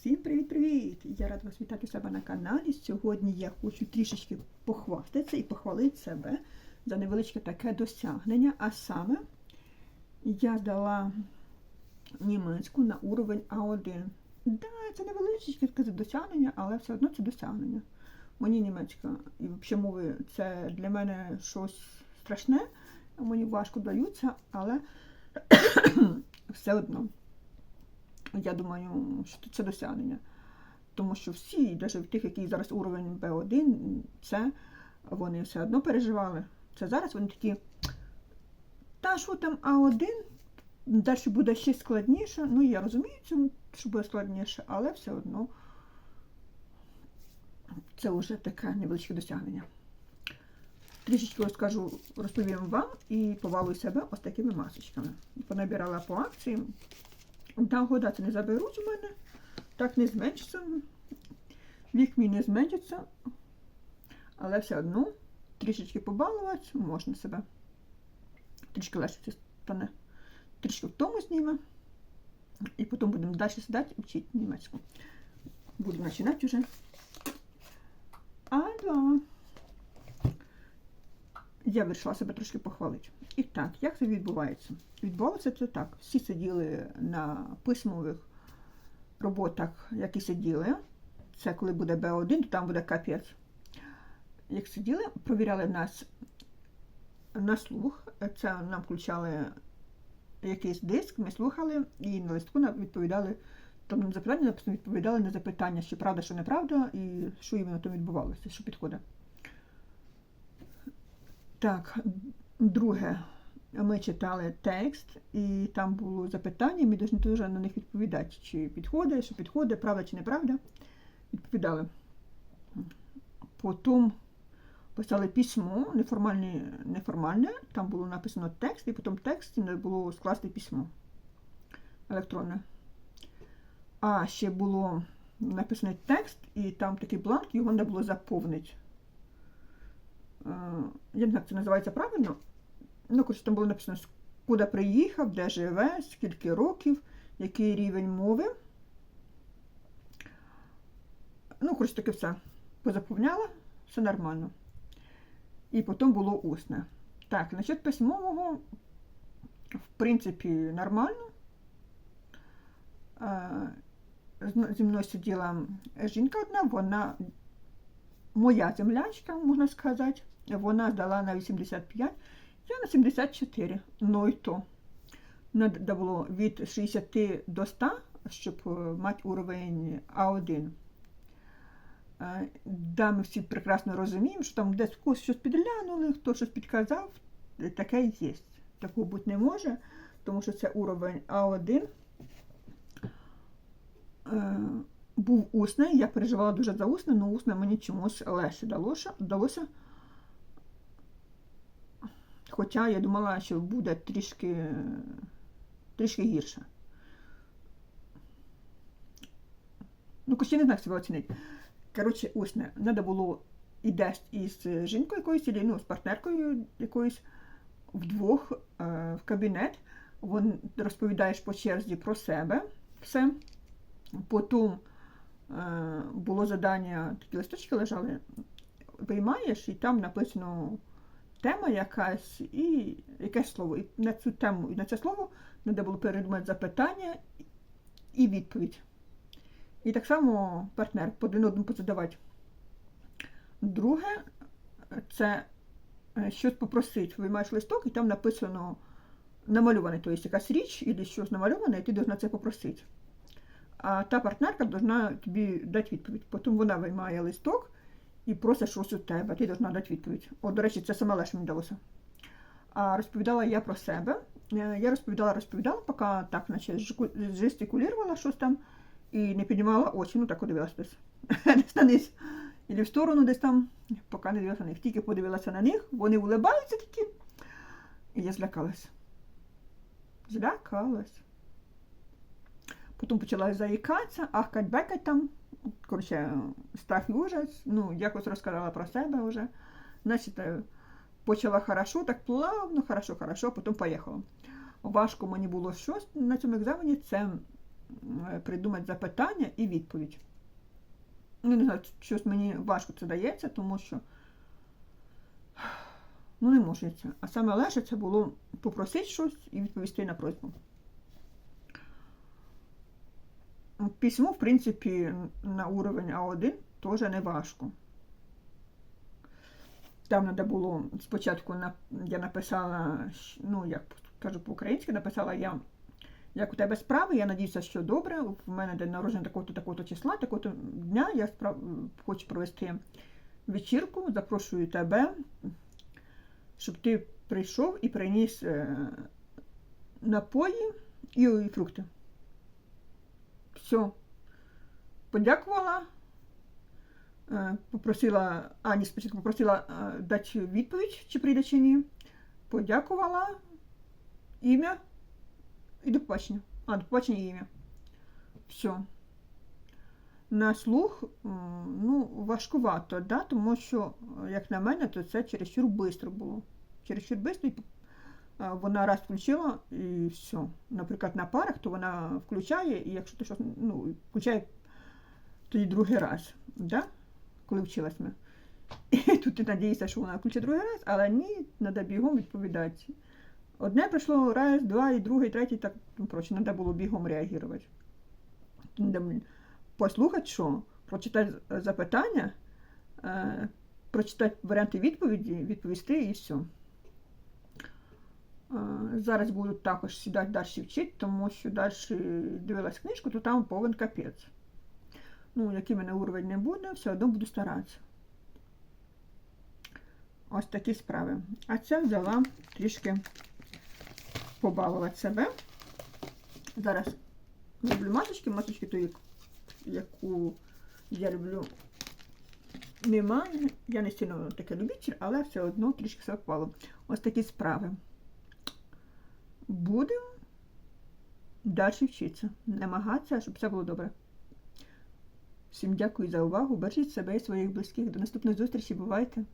Всім привіт-привіт! Я рада вас вітати у себе на каналі. Сьогодні я хочу трішечки похвастатися і похвалити себе за невеличке таке досягнення. А саме я здала німецьку на уровень А1. Да, це невеличке таке досягнення, але все одно це досягнення. Мені німецька і взагалі мови це для мене щось страшне. Мені важко даються, але все одно. Я думаю, що це досягнення. Тому що всі, навіть в тих, які зараз уровень Б1, це вони все одно переживали. Це зараз вони такі. Та що там А1, далі буде ще складніше. Ну, я розумію, що буде складніше, але все одно це вже таке невеличке досягнення. Трішечки розкажу, розповім вам і повалую себе ось такими масочками. Понабирала по акції. Та года не заберуть у мене, так не зменшиться. Вік мій не зменшиться, але все одно трішечки побалувати можна себе. Трішки легше стане. Трішки в тому зніме. І потім будемо далі сідати і вчити німецьку. Буду починати вже. А, да. Я вирішила себе трошки похвалити. І так, як це відбувається? Відбувалося це так. Всі сиділи на письмових роботах, які сиділи. Це коли буде Б1, то там буде капець. Як сиділи, провіряли нас на слух. Це нам включали якийсь диск, ми слухали і на листку нам відповідали. Там на запитання відповідали на запитання, що правда, що неправда, і що іменно там відбувалося, що підходить. Так, друге, ми читали текст, і там було запитання, ми повинні теж на них відповідати, чи підходить, що підходить, правда чи неправда. Відповідали. Потім писали письмо, неформальне, неформальне, там було написано текст, і потім в тексті було скласти письмо електронне. А ще було написаний текст, і там такий бланк, його не було заповнити. Я не знаю, як це називається правильно. Ну, коротше, там було написано, куди приїхав, де живе, скільки років, який рівень мови. Ну, коротше, таке все позаповняла, все нормально. І потім було усне. Так, насчет письмового, в принципі, нормально. Зі мною сиділа жінка одна, вона моя землячка, можна сказати, вона здала на 85, я на 74. Ну і то. Треба було від 60 до 100, щоб е, мати уровень А1. Е, да, ми всі прекрасно розуміємо, що там десь когось щось підглянули, хто щось підказав, таке є. Такого бути не може, тому що це уровень А1 був усний, я переживала дуже за усне, але усне мені чомусь легше вдалося. Хоча я думала, що буде трішки трішки гірше. Ну, ще не знаю, як себе оцінити. Коротше, усне, треба було ідеш із жінкою якоюсь, ну, з партнеркою якоюсь вдвох е, в кабінет. Вон розповідаєш по черзі про себе все. Потім було завдання, такі листочки лежали, виймаєш, і там написано тема якась і якесь слово. І на цю тему і на це слово треба було передумати запитання і відповідь. І так само партнер один одному позадавати. Друге, це е, щось попросити. Виймаєш листок, і там написано намальоване, тобто якась річ, і щось намальоване, і ти повинна це попросити а та партнерка повинна тобі дати відповідь. Потім вона виймає листок і просить щось у тебе, ти повинна дати відповідь. О, до речі, це саме легше мені вдалося. А розповідала я про себе. Е, я розповідала, розповідала, поки так, наче жестикулювала щось там і не піднімала очі, ну так дивилася десь. десь на низ. Ілі в сторону десь там, поки не дивилася на них. Тільки подивилася на них, вони улибаються такі. І я злякалась. Злякалась. Потім почала заїкатися, ахкать бекать там. Коротше, страх і ужас. Ну, якось розказала про себе вже. Значить, е, почала хорошо, так плавно, хорошо, хорошо, потім поїхала. Важко мені було щось на цьому екзамені. Це е, придумати запитання і відповідь. Ну, не знаю, щось мені важко це дається, тому що ну, не можу я це. А саме легше це було попросити щось і відповісти на просьбу. Письмо, в принципі, на уровень А1 теж не важко. Там треба було спочатку я написала, ну, як кажу по-українськи, написала я, як у тебе справи, я надіюся, що добре. В мене день народження такого-то, такого-то числа, такого-то дня. Я справ... хочу провести вечірку, запрошую тебе, щоб ти прийшов і приніс е, напої і фрукти. Все. Подякувала. Е, Попросила, Ані спочатку попросила е, дати відповідь, чи прийде чи ні. Подякувала. Ім'я і до побачення. А, до побачення і ім'я. Все. На слух, ну, важкувато, да? тому що, е, як на мене, то це чересчур швидко було. Чересчур швидко, і е, вона раз включила і все. Наприклад, на парах, то вона включає, і якщо ти щось, ну, включає тоді другий раз, да? коли вчилась ми. І тут ти надієшся, що вона включить другий раз, але ні, треба бігом відповідати. Одне прийшло раз, два, і другий, третій, так ну, коротше, треба було бігом реагувати. Послухати, що, прочитати запитання, е, прочитати варіанти відповіді, відповісти і все. Е, Зараз буду також сідати далі вчити, тому що далі дивилась книжку, то там повен капець. Ну, який мене уровень не буде, все одно буду старатися. Ось такі справи. А це взяла трішки побалувати себе. Зараз люблю масочки, масочки як- яку я люблю, немає. Я не сильно таке любитель, але все одно трішки совпало. Ось такі справи. Будемо далі вчитися, намагатися, щоб все було добре. Всім дякую за увагу. Бережіть себе і своїх близьких. До наступної зустрічі. Бувайте!